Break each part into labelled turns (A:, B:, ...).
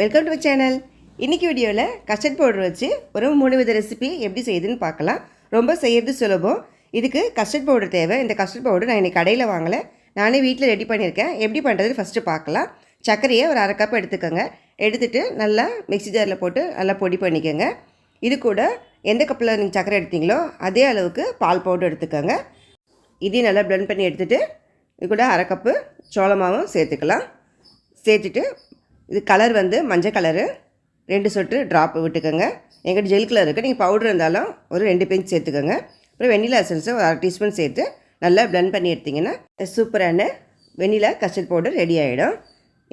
A: Welcome to channel இன்னைக்கு வீடியோவில் custard powder வச்சு ஒரு மூணு வித ரெசிபி எப்படி செய்யுதுன்னு பார்க்கலாம். ரொம்ப செய்கிறது சுலபம். இதுக்கு கஸ்டர்ட் பவுடர் தேவை. இந்த கஸ்டர்ட் பவுடர் நான் இன்னைக்கு கடையில் வாங்கலை. நானே வீட்டில் ரெடி பண்ணியிருக்கேன். எப்படி பண்ணுறதுன்னு ஃபஸ்ட்டு பார்க்கலாம். சர்க்கரையை ஒரு அரை கப் எடுத்துக்கோங்க. எடுத்துகிட்டு நல்லா மிக்ஸி ஜாரில் போட்டு நல்லா பொடி பண்ணிக்கோங்க. இது கூட எந்த கப்பில் நீங்கள் சர்க்கரை எடுத்தீங்களோ அதே அளவுக்கு பால் பவுடர் எடுத்துக்கோங்க. இதையும் நல்லா ப்ளெண்ட் பண்ணி எடுத்துகிட்டு இது கூட அரை கப்பு சோளமாகவும் சேர்த்துக்கலாம். சேர்த்துட்டு இது கலர் வந்து மஞ்சள் கலரு ரெண்டு சொட்டு ட்ராப் விட்டுக்கோங்க. எங்கிட்ட ஜெல் கலர் இருக்குது நீங்கள் பவுடர் இருந்தாலும் ஒரு ரெண்டு பிஞ்ச் சேர்த்துக்கோங்க. அப்புறம் வெண்ணிலா எசன்ஸை ஒரு அரை டீஸ்பூன் சேர்த்து நல்லா blend பண்ணி எடுத்திங்கன்னா சூப்பரான வெண்ணிலா கஸ்டர்ட் பவுடர் ரெடி ஆகிடும்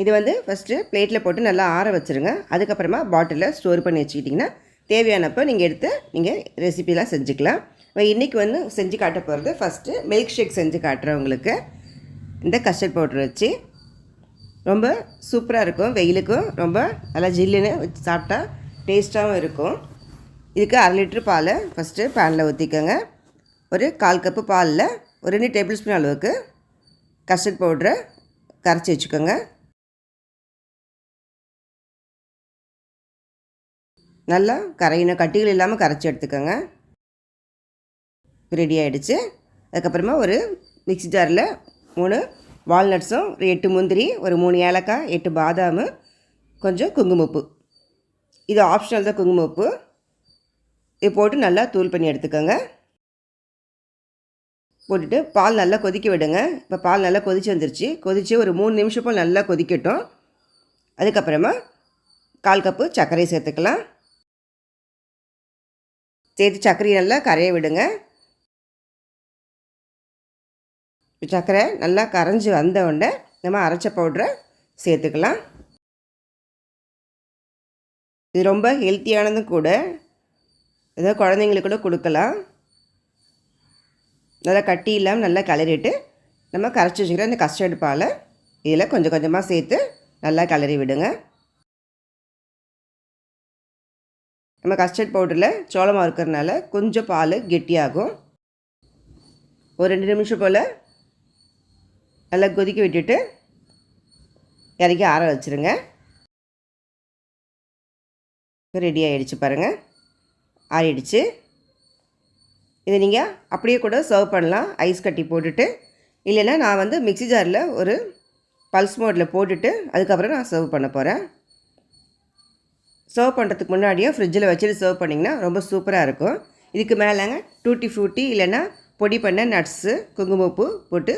A: இது வந்து ஃபஸ்ட்டு பிளேட்டில் போட்டு நல்லா ஆற வச்சுருங்க. அதுக்கப்புறமா பாட்டிலில் ஸ்டோர் பண்ணி வச்சுக்கிட்டிங்கன்னா தேவையானப்போ நீங்கள் எடுத்து நீங்கள் ரெசிபிலாம் செஞ்சுக்கலாம். இன்றைக்கி வந்து செஞ்சு காட்ட போகிறது ஃபஸ்ட்டு மில்க் ஷேக் செஞ்சு காட்டுறேன் உங்களுக்கு. இந்த கஸ்டர்ட் பவுடர் வச்சு. ரொம்ப சூப்பராக இருக்கும். வெயிலுக்கும் ரொம்ப நல்லா ஜில்லுன்னு வச்சு சாப்பிட்டா டேஸ்ட்டாகவும் இருக்கும். இதுக்கு அரை லிட்ரு பாலை ஃபஸ்ட்டு பேனில் ஊற்றிக்கோங்க ஒரு கால் கப்பு பாலில் ஒரு ரெண்டு டேபிள் ஸ்பூன் அளவுக்கு கஸ்டர்ட் பவுட்ரை கரைச்சி வச்சுக்கோங்க. நல்லா கரையின கட்டிகள் இல்லாமல் கரைச்சி எடுத்துக்கோங்க. ரெடி ஆகிடுச்சு அதுக்கப்புறமா ஒரு மிக்ஸி ஜாரில் மூணு வால்நட்ஸும் ஒரு எட்டு முந்திரி ஒரு மூணு ஏலக்காய் எட்டு பாதாம் கொஞ்சம் குங்குமப்பு. இது ஆப்ஷனல் தான் குங்குமப்பு. இது போட்டு நல்லா தூள் பண்ணி எடுத்துக்கோங்க. போட்டுட்டு பால் நல்லா கொதிக்க விடுங்க. இப்போ பால் நல்லா கொதிச்சு வந்துருச்சு. கொதித்து ஒரு மூணு நிமிஷம் போல் நல்லா கொதிக்கட்டும். அதுக்கப்புறமா கால் கப்பு சர்க்கரை சேர்த்துக்கலாம். சேர்த்து சர்க்கரையை நல்லா கரைய விடுங்க. சர்க்கரை நல்லா கரைஞ்சி வந்த உடனே நம்ம அரைச்ச பவுட்ரை சேர்த்துக்கலாம். இது ரொம்ப ஹெல்த்தியானதும் கூட ஏதோ குழந்தைங்களுக்கு கூட கொடுக்கலாம். நல்லா கட்டி இல்லாமல் நல்லா கிளறிட்டு நம்ம கரைச்சி வச்சுக்கிற இந்த கஸ்டர்டு பாலை இதில் கொஞ்சம் கொஞ்சமாக சேர்த்து நல்லா கிளறி விடுங்க. நம்ம கஸ்டர்ட் பவுடரில் சோளமாக இருக்கிறதுனால கொஞ்சம் பால் கெட்டியாகும். ஒரு ரெண்டு நிமிஷம் போல் நல்லா கொதிக்க விட்டுட்டு இறக்கி ஆற வச்சுருங்க. ரெடி ஆகிடுச்சு பாருங்கள் ஆறிடுச்சு. இதை நீங்கள் அப்படியே கூட சர்வ் பண்ணலாம். ஐஸ் கட்டி போட்டுட்டு. இல்லைன்னா நான் வந்து மிக்ஸி ஜாரில் ஒரு பல்ஸ் மோடில் போட்டுட்டு அதுக்கப்புறம் நான் சர்வ் பண்ண போகிறேன் சர்வ் பண்ணுறதுக்கு முன்னாடியும் ஃப்ரிட்ஜில் வச்சுட்டு சர்வ் பண்ணிங்கன்னா ரொம்ப சூப்பராக இருக்கும். இதுக்கு மேலேங்க டூட்டி ஃப்ரூட்டி இல்லைன்னா பொடி பண்ண நட்ஸு குங்குமப்பூ போட்டு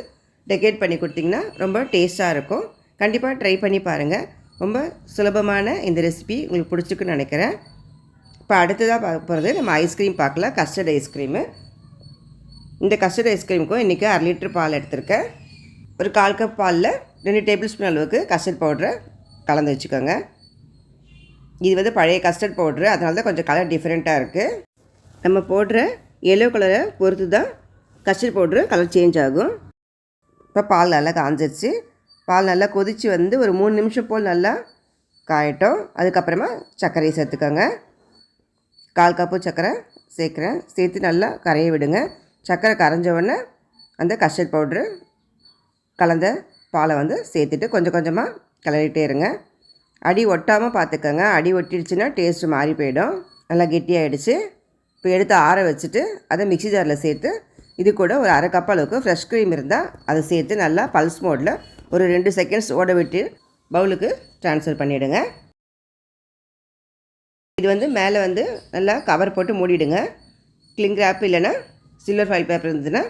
A: டெக்கரேட் பண்ணி கொடுத்திங்கன்னா ரொம்ப டேஸ்ட்டாக இருக்கும். கண்டிப்பாக ட்ரை பண்ணி பாருங்கள் ரொம்ப சுலபமான இந்த ரெசிபி உங்களுக்கு பிடிச்சிருக்குன்னு நினைக்கிறேன். இப்போ அடுத்ததாக பார்க்க போகிறது நம்ம ஐஸ்கிரீம் பார்க்கலாம். கஸ்டர்ட் ஐஸ்கிரீமு இந்த கஸ்டர்ட் ஐஸ்கிரீமுக்கும் இன்றைக்கி அரை லிட்டர் பால் எடுத்திருக்கேன். ஒரு கால் கப் பாலில் ரெண்டு டேபிள் ஸ்பூன் அளவுக்கு கஸ்டர்ட் பவுடரை கலந்து வச்சுக்கோங்க. இது வந்து பழைய கஸ்டர்ட் பவுட்ரு அதனால தான் கொஞ்சம் கலர் டிஃப்ரெண்ட்டாக இருக்குது நம்ம போடுற எல்லோ கலரை பொறுத்து தான் கஸ்டர்ட் பவுட்ரு கலர் சேஞ்ச் ஆகும். இப்போ பால் நல்லா காஞ்சிருச்சு. பால் நல்லா கொதித்து வந்து ஒரு மூணு நிமிஷம் போல் நல்லா காயட்டும். அதுக்கப்புறமா சர்க்கரையை சேர்த்துக்கோங்க. கால் கப்பு சர்க்கரை சேர்க்குறேன். சேர்த்து நல்லா கரைய விடுங்க. சர்க்கரை கரைஞ்ச உடனே அந்த கஸ்டர்ட் பவுட்ரு கலந்த பாலை வந்து சேர்த்துட்டு கொஞ்சம் கொஞ்சமாக கிளறிட்டே இருங்க. அடி ஒட்டாமல் பார்த்துக்கோங்க. அடி ஒட்டிடுச்சுன்னா டேஸ்ட்டு மாறி போயிடும். நல்லா கெட்டியாகிடுச்சு இப்போ எடுத்து ஆற வச்சுட்டு அதை மிக்ஸி ஜாரில் சேர்த்து இது கூட ஒரு அரை கப் அளவுக்கு ஃப்ரெஷ் க்ரீம் இருந்தால் அதை சேர்த்து நல்லா பல்ஸ் மோடில் ஒரு ரெண்டு செகண்ட்ஸ் ஓட விட்டு பவுலுக்கு ட்ரான்ஸ்ஃபர் பண்ணிவிடுங்க இது வந்து மேலே வந்து நல்லா கவர் போட்டு மூடிடுங்க. கிளிங் ரேப் இல்லைன்னா சில்வர் ஃபைல் பேப்பர் இருந்ததுன்னா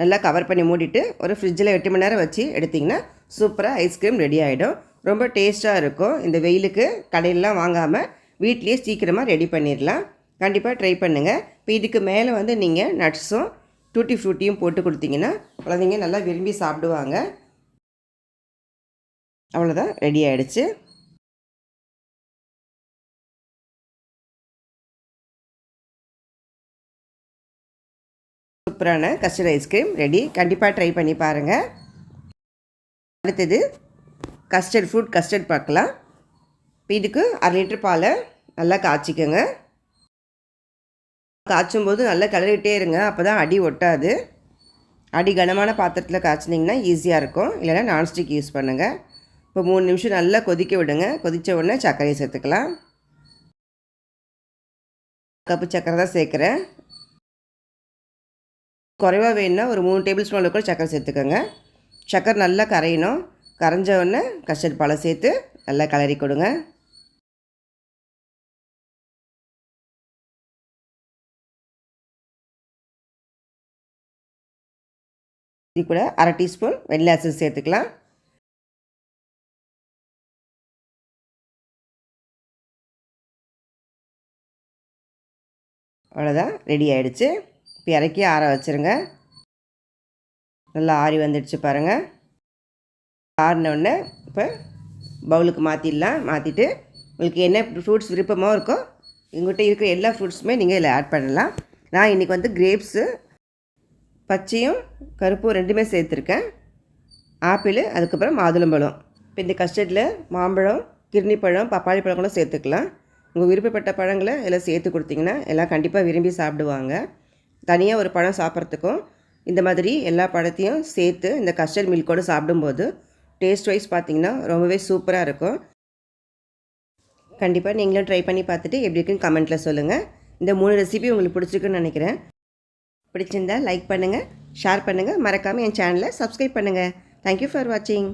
A: நல்லா கவர் பண்ணி மூடிட்டு ஒரு ஃப்ரிட்ஜில் எட்டு மணி நேரம் வச்சு எடுத்திங்கன்னா சூப்பராக ஐஸ்கிரீம் ரெடி ஆகிடும் ரொம்ப டேஸ்ட்டாக இருக்கும். இந்த வெயிலுக்கு கடையிலலாம் வாங்காமல் வீட்லேயே சீக்கிரமாக ரெடி பண்ணிடலாம். கண்டிப்பாக ட்ரை பண்ணுங்கள் இப்போ இதுக்கு மேலே வந்து நீங்கள் நட்ஸும் டூட்டி ஃப்ரூட்டியும் போட்டு கொடுத்தீங்கன்னா குழந்தைங்க நல்லா விரும்பி சாப்பிடுவாங்க. அவ்வளோதான் ரெடி ஆகிடுச்சு சூப்பரான கஸ்டர்ட் ஐஸ்கிரீம் ரெடி கண்டிப்பாக ட்ரை பண்ணி பாருங்கள் அடுத்தது கஸ்டர்ட் ஃப்ரூட் கஸ்டர்ட் பார்க்கலாம். இப்போ இதுக்கு அரை லிட்டர் பாலை நல்லா காய்ச்சிக்கோங்க. காய்ச்சும் போது நல்லா கிளறிட்டே இருங்க. அப்போ தான் அடி ஒட்டாது. அடி கனமான பாத்திரத்தில் காய்ச்சினிங்கன்னா ஈஸியாக இருக்கும். இல்லைன்னா நான்ஸ்டிக் யூஸ் பண்ணுங்கள் இப்போ மூணு நிமிஷம் நல்லா கொதிக்க விடுங்க. கொதித்த உடனே சர்க்கரையை சேர்த்துக்கலாம். கப்பு சர்க்கரை தான் சேர்க்குறேன். குறைவாக வேணும்னா ஒரு மூணு டேபிள் ஸ்பூன் கூட சர்க்கரை சேர்த்துக்கோங்க. சர்க்கரை நல்லா கரையணும். கரைஞ்ச உடனே கஸ்டர்ட் பழம் சேர்த்து நல்லா கலரி கொடுங்க. இது கூட அரை டீஸ்பூன் வெள்ளை அரிசி சேர்த்துக்கலாம். அவ்வளோதான் ரெடி ஆகிடுச்சு இப்போ இறக்கி ஆற வச்சுருங்க. நல்லா ஆறி வந்துடுச்சு பாருங்கள் ஆறினோடனே இப்போ பவுலுக்கு மாற்றிடலாம் மாற்றிட்டு உங்களுக்கு என்ன ஃப்ரூட்ஸ் விருப்பமோ இருக்கோ எங்கள்கிட்ட இருக்கிற எல்லா ஃப்ரூட்ஸுமே நீங்கள் இதில் ஆட் பண்ணலாம். நான் இன்றைக்கி வந்து கிரேப்ஸு பச்சையும் கருப்பும் ரெண்டுமே சேர்த்துருக்கேன். ஆப்பிள் அதுக்கப்புறம் மாதுளம்பழம் இப்போ இந்த கஸ்டர்டில் மாம்பழம் கிருணி பழம் பப்பாளி பழம் கூட சேர்த்துக்கலாம். உங்கள் விருப்பப்பட்ட பழங்களை எல்லாம் சேர்த்து கொடுத்தீங்கன்னா எல்லாம் கண்டிப்பாக விரும்பி சாப்பிடுவாங்க. தனியாக ஒரு பழம் சாப்பிட்றதுக்கும் இந்த மாதிரி எல்லா பழத்தையும் சேர்த்து இந்த கஸ்டர்ட் மில்கோடு சாப்பிடும்போது டேஸ்ட் வைஸ் பார்த்திங்கன்னா ரொம்பவே சூப்பராக இருக்கும். கண்டிப்பாக நீங்களும் ட்ரை பண்ணி பார்த்துட்டு எப்படி இருக்குன்னு கமெண்ட்டில் சொல்லுங்கள் இந்த மூணு ரெசிபி உங்களுக்கு பிடிச்சிருக்குன்னு நினைக்கிறேன். பிடிச்சிருந்தா லைக் பண்ணுங்கள் ஷேர் பண்ணுங்கள் மறக்காமல் என் சேனலை சப்ஸ்கிரைப் பண்ணுங்கள் தேங்க்யூ ஃபார் வாட்சிங்